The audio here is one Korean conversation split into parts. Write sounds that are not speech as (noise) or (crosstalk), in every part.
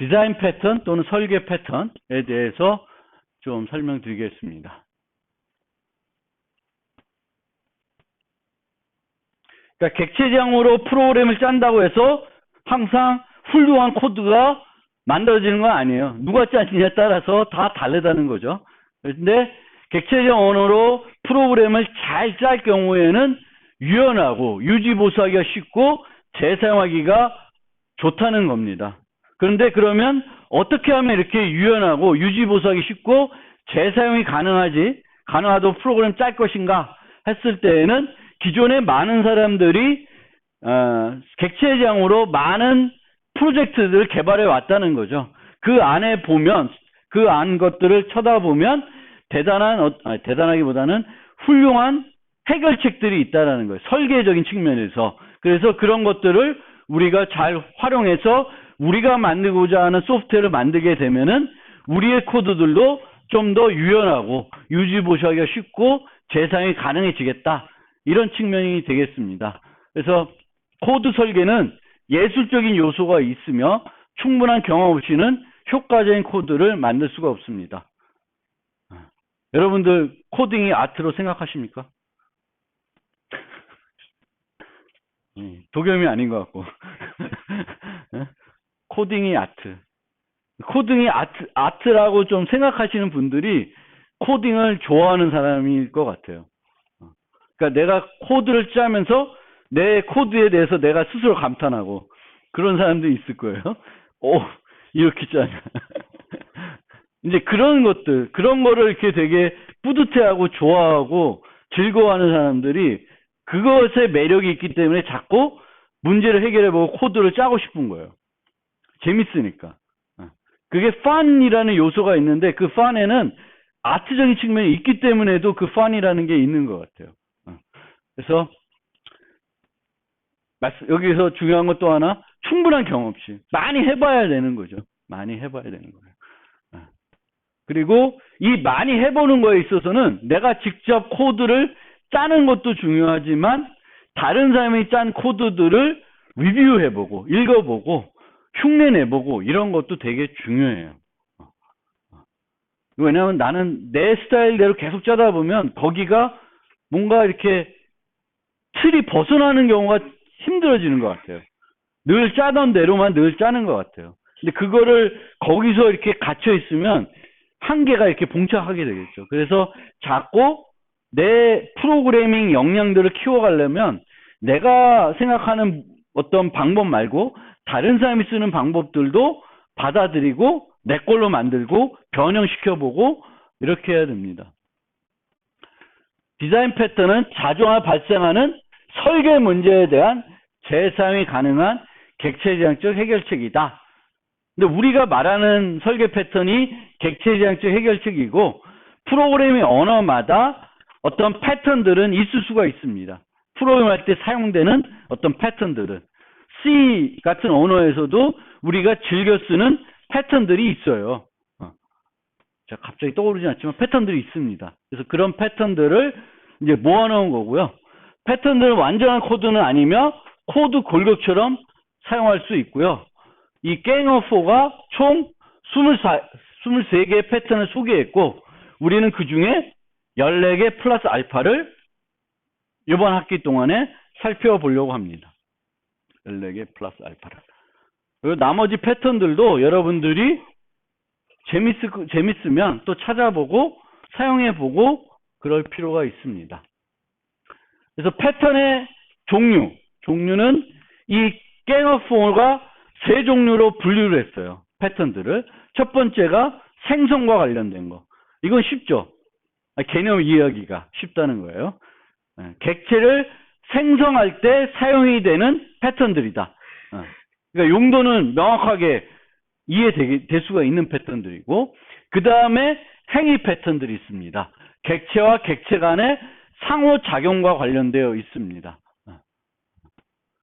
디자인 패턴 또는 설계 패턴에 대해서 좀 설명드리겠습니다. 그러니까 객체장으로 프로그램을 짠다고 해서 항상 훌륭한 코드가 만들어지는 건 아니에요. 누가 짰느냐에 따라서 다 다르다는 거죠. 근데 객체적 언어로 프로그램을 잘 짤 경우에는 유연하고 유지보수하기가 쉽고 재사용하기가 좋다는 겁니다. 그런데 그러면 어떻게 하면 이렇게 유연하고 유지 보수하기 쉽고 재사용이 가능하지 가능하도 프로그램 짤 것인가 했을 때에는 기존에 많은 사람들이 어, 객체장으로 많은 프로젝트들을 개발해 왔다는 거죠. 그 안에 보면 그 안 것들을 쳐다보면 대단한 어, 아니, 대단하기보다는 훌륭한 해결책들이 있다라는 거예요. 설계적인 측면에서. 그래서 그런 것들을 우리가 잘 활용해서 우리가 만들고자 하는 소프트웨어를 만들게 되면은 우리의 코드들도 좀 더 유연하고 유지보수하기가 쉽고 재사용이 가능해지겠다. 이런 측면이 되겠습니다. 그래서 코드 설계는 예술적인 요소가 있으며 충분한 경험 없이는 효과적인 코드를 만들 수가 없습니다. 여러분들 코딩이 아트로 생각하십니까? 음, 도겸이 아닌 것 같고 코딩이 아트 코딩이 아트, 아트라고 좀 생각하시는 분들이 코딩을 좋아하는 사람일 것 같아요. 그러니까 내가 코드를 짜면서 내 코드에 대해서 내가 스스로 감탄하고 그런 사람도 있을 거예요. (laughs) 오, 이렇게 짜냐. (laughs) 이제 그런 것들, 그런 거를 이렇게 되게 뿌듯해하고 좋아하고 즐거워하는 사람들이 그것에 매력이 있기 때문에 자꾸 문제를 해결해보고 코드를 짜고 싶은 거예요. 재밌으니까. 그게 펀이라는 요소가 있는데 그 펀에는 아트적인 측면이 있기 때문에도 그 펀이라는 게 있는 것 같아요. 그래서 여기서 중요한 것 또 하나 충분한 경험 없이 많이 해봐야 되는 거죠. 많이 해봐야 되는 거예요. 그리고 이 많이 해보는 거에 있어서는 내가 직접 코드를 짜는 것도 중요하지만 다른 사람이 짠 코드들을 리뷰해보고 읽어보고 흉내 내보고 이런 것도 되게 중요해요. 왜냐하면 나는 내 스타일대로 계속 짜다 보면 거기가 뭔가 이렇게 틀이 벗어나는 경우가 힘들어지는 것 같아요. 늘 짜던 대로만 늘 짜는 것 같아요. 근데 그거를 거기서 이렇게 갇혀 있으면 한계가 이렇게 봉착하게 되겠죠. 그래서 자꾸 내 프로그래밍 역량들을 키워가려면 내가 생각하는 어떤 방법 말고 다른 사람이 쓰는 방법들도 받아들이고 내 걸로 만들고 변형시켜보고 이렇게 해야 됩니다. 디자인 패턴은 자동화 발생하는 설계 문제에 대한 재사용이 가능한 객체지향적 해결책이다. 근데 우리가 말하는 설계 패턴이 객체지향적 해결책이고 프로그래밍 언어마다 어떤 패턴들은 있을 수가 있습니다. 프로그램 할 때 사용되는 어떤 패턴들은 C 같은 언어에서도 우리가 즐겨 쓰는 패턴들이 있어요. 어. 자, 갑자기 떠오르지 않지만 패턴들이 있습니다. 그래서 그런 패턴들을 이제 모아놓은 거고요. 패턴들은 완전한 코드는 아니며 코드 골격처럼 사용할 수 있고요. 이 갱어4가 총 24, 23개의 패턴을 소개했고 우리는 그 중에 14개 플러스 알파를 이번 학기 동안에 살펴보려고 합니다. 14개 플러스 알파를. 그리고 나머지 패턴들도 여러분들이 재밌, 재밌으면 또 찾아보고 사용해보고 그럴 필요가 있습니다. 그래서 패턴의 종류, 종류는 이 갱어포가 세 종류로 분류를 했어요. 패턴들을. 첫 번째가 생성과 관련된 거. 이건 쉽죠. 개념 이해하기가 쉽다는 거예요. 예, 객체를 생성할 때 사용이 되는 패턴들이다. 어. 그러니까 용도는 명확하게 이해될 수가 있는 패턴들이고 그 다음에 행위 패턴들이 있습니다. 객체와 객체 간의 상호작용과 관련되어 있습니다. 어.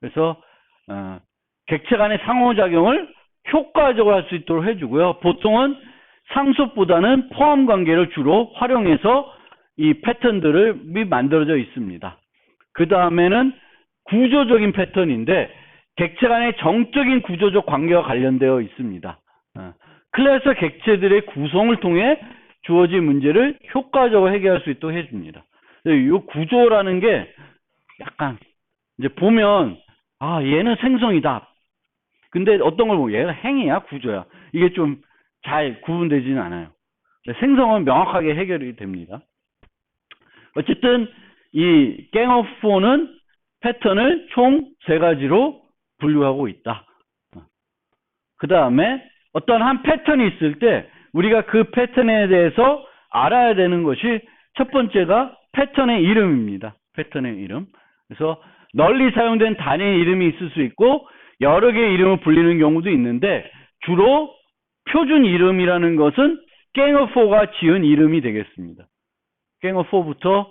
그래서 어, 객체 간의 상호작용을 효과적으로 할 수 있도록 해주고요. 보통은 상속보다는 포함 관계를 주로 활용해서 이 패턴들을 만들어져 있습니다. 그 다음에는 구조적인 패턴인데 객체 간의 정적인 구조적 관계와 관련되어 있습니다. 클래스 객체들의 구성을 통해 주어진 문제를 효과적으로 해결할 수 있도록 해줍니다. 이 구조라는 게 약간 이제 보면 아 얘는 생성이다. 근데 어떤 걸 보면 얘가 행위야 구조야. 이게 좀 잘 구분되지는 않아요. 생성은 명확하게 해결이 됩니다. 어쨌든 이 갱어포는 패턴을 총 세 가지로 분류하고 있다. 그 다음에 어떤 한 패턴이 있을 때 우리가 그 패턴에 대해서 알아야 되는 것이 첫 번째가 패턴의 이름입니다. 패턴의 이름. 그래서 널리 사용된 단위의 이름이 있을 수 있고 여러 개의 이름을 불리는 경우도 있는데 주로 표준 이름이라는 것은 갱어4가 지은 이름이 되겠습니다. 갱어4부터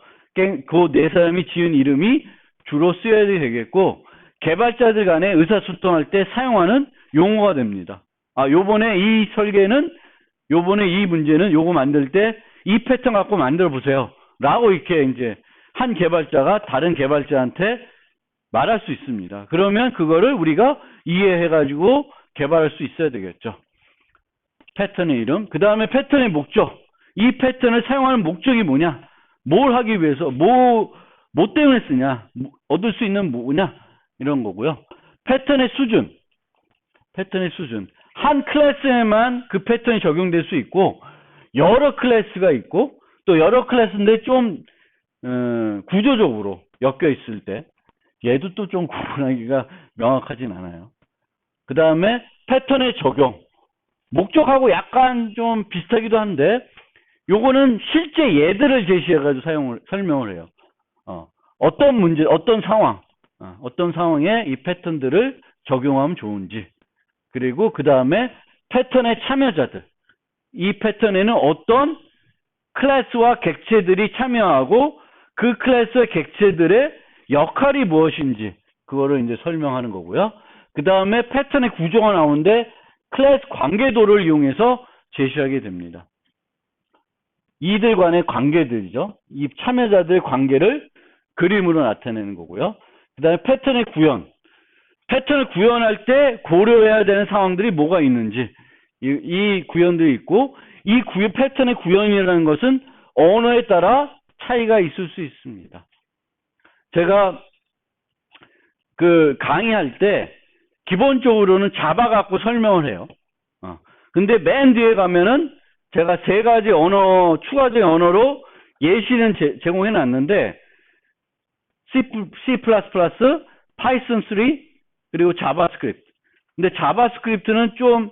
그 네 사람이 지은 이름이 주로 쓰여야 되겠고 개발자들 간에 의사소통할 때 사용하는 용어가 됩니다. 아, 요번에 이 설계는 요번에 이 문제는 요거 만들 때 이 패턴 갖고 만들어 보세요. 라고 이렇게 이제 한 개발자가 다른 개발자한테 말할 수 있습니다. 그러면 그거를 우리가 이해해 가지고 개발할 수 있어야 되겠죠. 패턴의 이름. 그 다음에 패턴의 목적. 이 패턴을 사용하는 목적이 뭐냐? 뭘 하기 위해서, 뭐, 뭐 때문에 쓰냐? 뭐, 얻을 수 있는 뭐냐? 이런 거고요. 패턴의 수준. 패턴의 수준. 한 클래스에만 그 패턴이 적용될 수 있고, 여러 클래스가 있고, 또 여러 클래스인데 좀, 음, 구조적으로 엮여 있을 때, 얘도 또 좀 구분하기가 명확하진 않아요. 그 다음에 패턴의 적용. 목적하고 약간 좀 비슷하기도 한데, 요거는 실제 예들을 제시해가지고 사용을, 설명을 해요. 어, 어떤 문제, 어떤 상황, 어, 어떤 상황에 이 패턴들을 적용하면 좋은지. 그리고 그 다음에 패턴의 참여자들. 이 패턴에는 어떤 클래스와 객체들이 참여하고 그 클래스와 객체들의 역할이 무엇인지 그거를 이제 설명하는 거고요. 그 다음에 패턴의 구조가 나오는데 클래스 관계도를 이용해서 제시하게 됩니다. 이들 간의 관계들이죠. 이 참여자들 관계를 그림으로 나타내는 거고요. 그 다음에 패턴의 구현. 패턴을 구현할 때 고려해야 되는 상황들이 뭐가 있는지 이, 이 구현들이 있고 이 구현, 패턴의 구현이라는 것은 언어에 따라 차이가 있을 수 있습니다. 제가 그 강의할 때 기본적으로는 잡아 갖고 설명을 해요. 어. 근데 맨 뒤에 가면은 제가 세 가지 언어, 추가적인 언어로 예시는 제, 공해 놨는데 C, C++, 파이썬 3, 그리고 자바스크립트. 근데 자바스크립트는 좀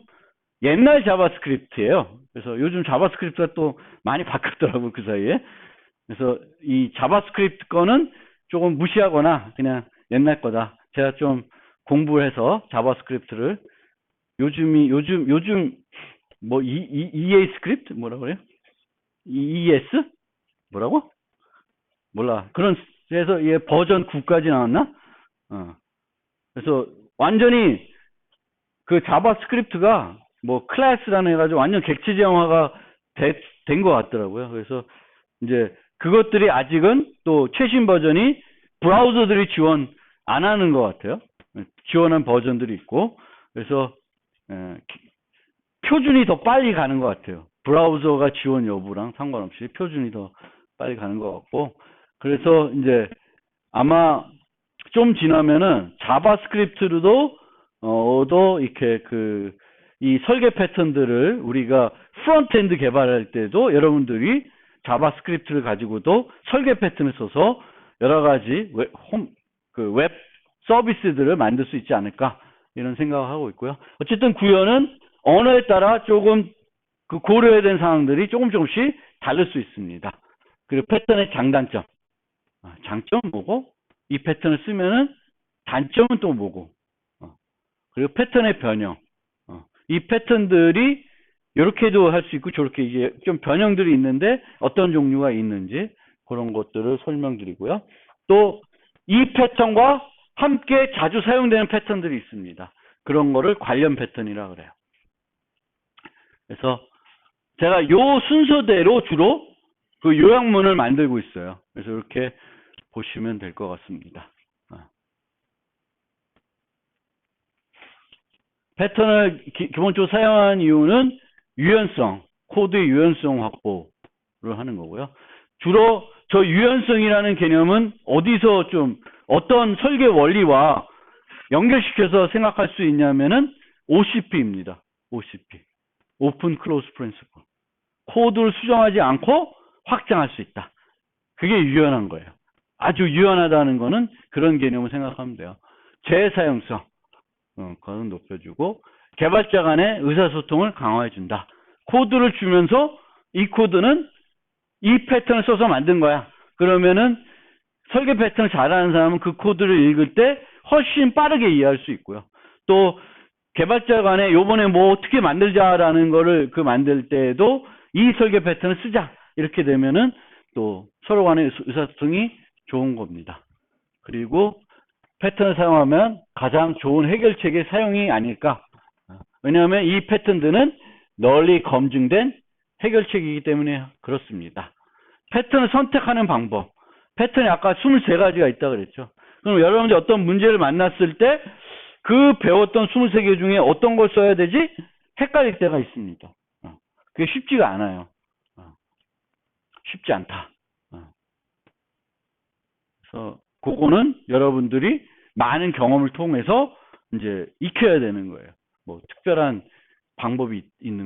옛날 자바스크립트예요. 그래서 요즘 자바스크립트가 또 많이 바뀌었더라고요, 그 사이에. 그래서 이 자바스크립트 거는 조금 무시하거나 그냥 옛날 거다. 제가 좀 공부를 해서 자바스크립트를 요즘이 요즘 요즘 뭐 E, e, EA 스크립트 뭐라 그래요? ES 뭐라고? 몰라. 그런 그래서 얘 버전 9까지 나왔나? 어. 그래서 완전히 그 자바스크립트가 뭐 클래스라는 해가지고 완전 객체지형화가 된 것 같더라고요. 그래서 이제 그것들이 아직은 또 최신 버전이 브라우저들이 지원 안 하는 것 같아요. 지원한 버전들이 있고 그래서 에, 표준이 더 빨리 가는 것 같아요. 브라우저가 지원 여부랑 상관없이 표준이 더 빨리 가는 것 같고 그래서 이제 아마 좀 지나면은 자바스크립트로도 어도 이렇게 그 이 설계 패턴들을 우리가 프론트엔드 개발할 때도 여러분들이 자바스크립트를 가지고도 설계 패턴을 써서 여러 가지 웹, 홈, 그 웹 서비스들을 만들 수 있지 않을까 이런 생각을 하고 있고요. 어쨌든 구현은 언어에 따라 조금 그 고려해야 되는 상황들이 조금 조금씩 다를 수 있습니다. 그리고 패턴의 장단점, 아, 장점은 뭐고 이 패턴을 쓰면은 단점은 또 뭐고 어. 그리고 패턴의 변형 어. 이 패턴들이 이렇게도 할 수 있고 저렇게 이제 좀 변형들이 있는데 어떤 종류가 있는지 그런 것들을 설명드리고요. 또 이 패턴과 함께 자주 사용되는 패턴들이 있습니다. 그런 거를 관련 패턴이라 그래요. 그래서 제가 요 순서대로 주로 그 요약문을 만들고 있어요. 그래서 이렇게 보시면 될 것 같습니다. 어. 패턴을 기, 본적으로 사용한 이유는 유연성, 코드의 유연성 확보를 하는 거고요. 주로 저 유연성이라는 개념은 어디서 좀 어떤 설계 원리와 연결시켜서 생각할 수 있냐면은 OCP입니다. OCP. 오픈 클로즈 프린시플. 코드를 수정하지 않고 확장할 수 있다. 그게 유연한 거예요. 아주 유연하다는 거는 그런 개념을 생각하면 돼요. 재사용성. 어, 그건 높여주고 개발자 간의 의사소통을 강화해 준다. 코드를 주면서 이 코드는 이 패턴을 써서 만든 거야. 그러면은 설계 패턴을 잘하는 사람은 그 코드를 읽을 때 훨씬 빠르게 이해할 수 있고요. 또 개발자 간에 요번에 뭐 어떻게 만들자라는 거를 그 만들 때에도 이 설계 패턴을 쓰자. 이렇게 되면은 또 서로 간의 의사소통이 좋은 겁니다. 그리고 패턴을 사용하면 가장 좋은 해결책의 사용이 아닐까. 왜냐하면 이 패턴들은 널리 검증된 해결책이기 때문에 그렇습니다. 패턴을 선택하는 방법. 패턴이 아까 23가지가 있다 그랬죠. 그럼 여러분들이 어떤 문제를 만났을 때 그 배웠던 23개 중에 어떤 걸 써야 되지? 헷갈릴 때가 있습니다. 어. 그게 쉽지가 않아요. 어. 쉽지 않다. 어. 그래서 그거는 여러분들이 많은 경험을 통해서 이제 익혀야 되는 거예요. 뭐 특별한 방법이 있는